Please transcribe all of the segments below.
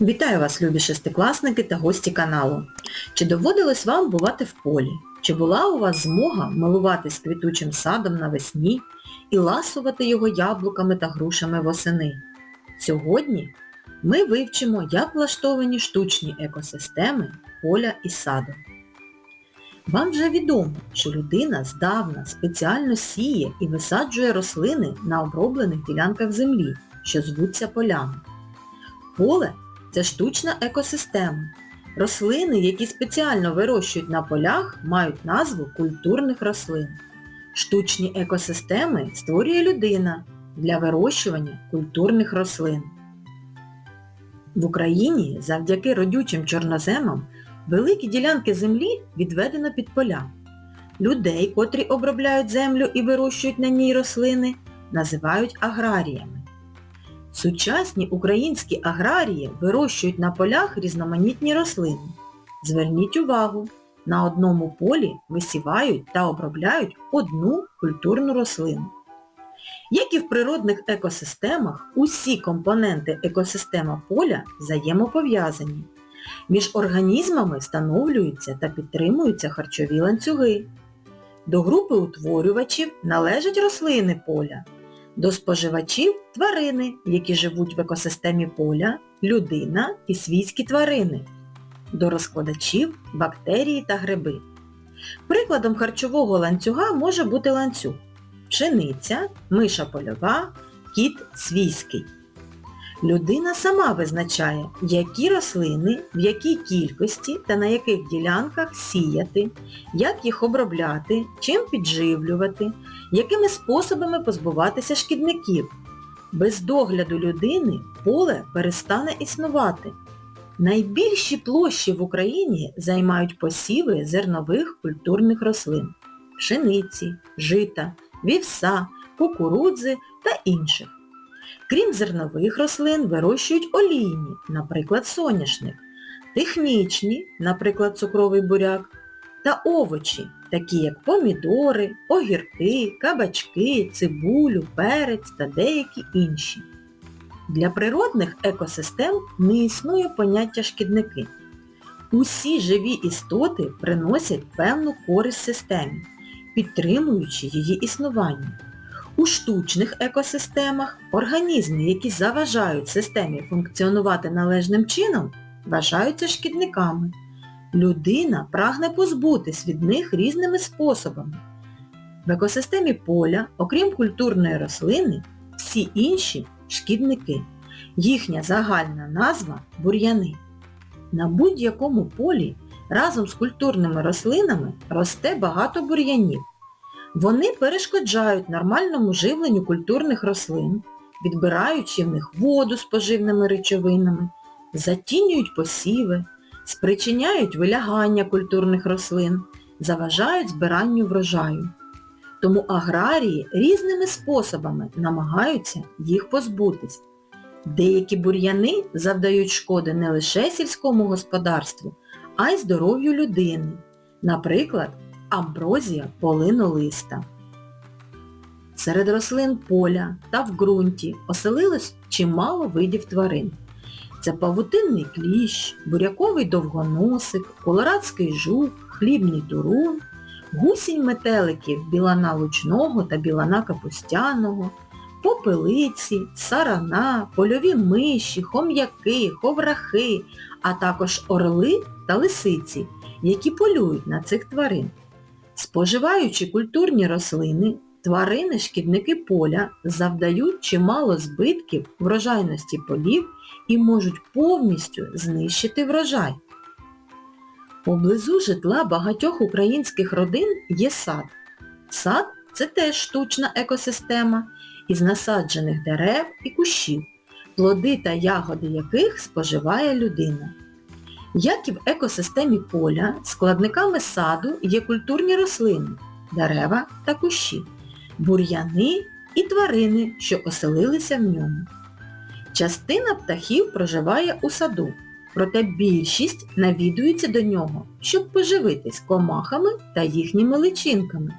Вітаю вас, любі шестикласники та гості каналу. Чи доводилось вам бувати в полі? Чи була у вас змога милуватись квітучим садом навесні і ласувати його яблуками та грушами восени? Сьогодні ми вивчимо, як влаштовані штучні екосистеми поля і саду. Вам вже відомо, що людина здавна спеціально сіє і висаджує рослини на оброблених ділянках землі, що звуться полями. Поле це штучна екосистема. Рослини, які спеціально вирощують на полях, мають назву культурних рослин. Штучні екосистеми створює людина для вирощування культурних рослин. В Україні завдяки родючим чорноземам великі ділянки землі відведено під поля. Людей, котрі обробляють землю і вирощують на ній рослини, називають аграріями. Сучасні українські аграрії вирощують на полях різноманітні рослини. Зверніть увагу, на одному полі висівають та обробляють одну культурну рослину. Як і в природних екосистемах, усі компоненти екосистема поля взаємопов'язані. Між організмами встановлюються та підтримуються харчові ланцюги. До групи утворювачів належать рослини поля, до споживачів тварини, які живуть в екосистемі поля, людина і свійські тварини. До розкладачів бактерії та гриби. Прикладом харчового ланцюга може бути ланцюг пшениця, миша польова, кіт свійський. Людина сама визначає, які рослини, в якій кількості та на яких ділянках сіяти, як їх обробляти, чим підживлювати, якими способами позбуватися шкідників. Без догляду людини поле перестане існувати. Найбільші площі в Україні займають посіви зернових культурних рослин пшениці, жита, вівса, кукурудзи та інших. Крім зернових рослин, вирощують олійні, наприклад, соняшник, технічні, наприклад, цукровий буряк, та овочі, такі як помідори, огірки, кабачки, цибулю, перець та деякі інші. Для природних екосистем не існує поняття шкідники. Усі живі істоти приносять певну користь системі, підтримуючи її існування. У штучних екосистемах організми, які заважають системі функціонувати належним чином, вважаються шкідниками. Людина прагне позбутись від них різними способами. В екосистемі поля, окрім культурної рослини, всі інші шкідники. Їхня загальна назва бур'яни. На будь-якому полі разом з культурними рослинами росте багато бур'янів. Вони перешкоджають нормальному живленню культурних рослин, відбираючи в них воду з поживними речовинами, затінюють посіви, спричиняють вилягання культурних рослин, заважають збиранню врожаю. Тому аграрії різними способами намагаються їх позбутись. Деякі бур'яни завдають шкоди не лише сільському господарству, а й здоров'ю людини. Наприклад, амброзія полинолиста. Серед рослин поля та в ґрунті оселилось чимало видів тварин. Це павутинний кліщ, буряковий довгоносик, колорадський жук, хлібний турун, гусінь метеликів білана лучного та білана капустяного, попелиці, сарана, польові миші, хом'яки, ховрахи, а також орли та лисиці, які полюють на цих тварин. Споживаючи культурні рослини, тварини-шкідники поля завдають чимало збитків врожайності полів і можуть повністю знищити врожай. Поблизу житла багатьох українських родин є сад. Сад це теж штучна екосистема із насаджених дерев і кущів, плоди та ягоди яких споживає людина. Як і в екосистемі поля, складниками саду є культурні рослини, дерева та кущі, бур'яни і тварини, що оселилися в ньому. Частина птахів проживає у саду, проте більшість навідується до нього, щоб поживитись комахами та їхніми личинками.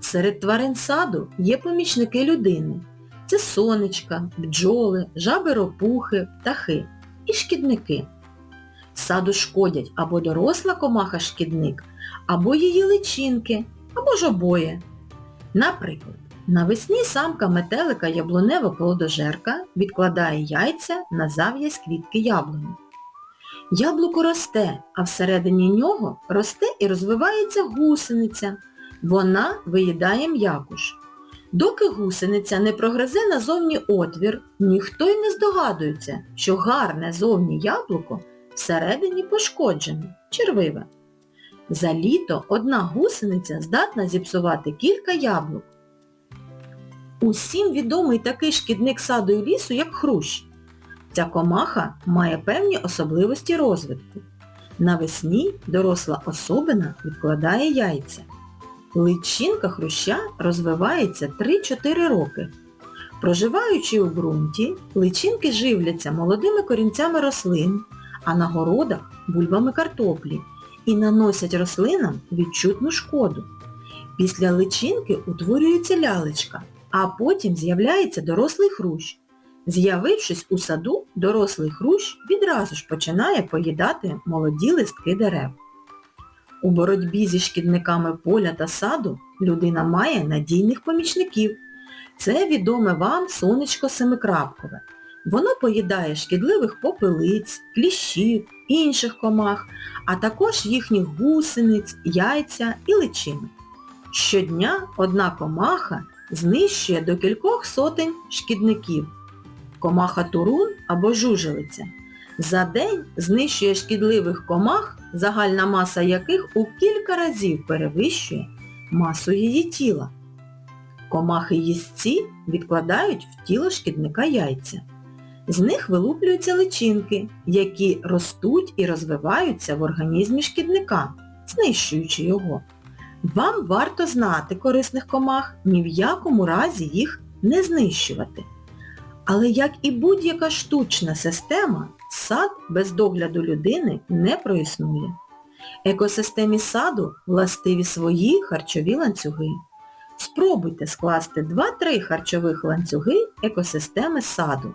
Серед тварин саду є помічники людини. Це сонечка, бджоли, жаби-ропухи, птахи. і шкідники. Саду шкодять або доросла комаха-шкідник, або її личинки, або ж обоє. Наприклад, навесні самка метелика яблунева плодожерка відкладає яйця на зав'язь квітки яблуні. Яблуко росте, а всередині нього росте і розвивається гусениця. Вона виїдає м'якуш. Доки гусениця не прогризе назовні отвір, ніхто й не здогадується, що гарне зовні яблуко всередині пошкоджене, червиве. За літо одна гусениця здатна зіпсувати кілька яблук. Усім відомий такий шкідник саду і лісу, як хрущ. Ця комаха має певні особливості розвитку. Навесні доросла особина відкладає яйця. Личинка хруща розвивається 3-4 роки. Проживаючи у ґрунті, личинки живляться молодими корінцями рослин, а на городах бульбами картоплі і наносять рослинам відчутну шкоду. Після личинки утворюється лялечка, а потім з'являється дорослий хрущ. З'явившись у саду, дорослий хрущ відразу ж починає поїдати молоді листки дерев. У боротьбі зі шкідниками поля та саду людина має надійних помічників. Це відоме вам сонечко семикрапкове. Воно поїдає шкідливих попелиць, кліщів, інших комах, а також їхніх гусениць, яйця і личинок. Щодня одна комаха знищує до кількох сотень шкідників. Комаха турун або жужелиця за день знищує шкідливих комах, загальна маса яких у кілька разів перевищує масу її тіла. Комахи-їстці відкладають в тіло шкідника яйця. З них вилуплюються личинки, які ростуть і розвиваються в організмі шкідника, знищуючи його. Вам варто знати корисних комах, ні в якому разі їх не знищувати. Але як і будь-яка штучна система, сад без догляду людини не проіснує. Екосистемі саду властиві свої харчові ланцюги. Спробуйте скласти 2-3 харчових ланцюги екосистеми саду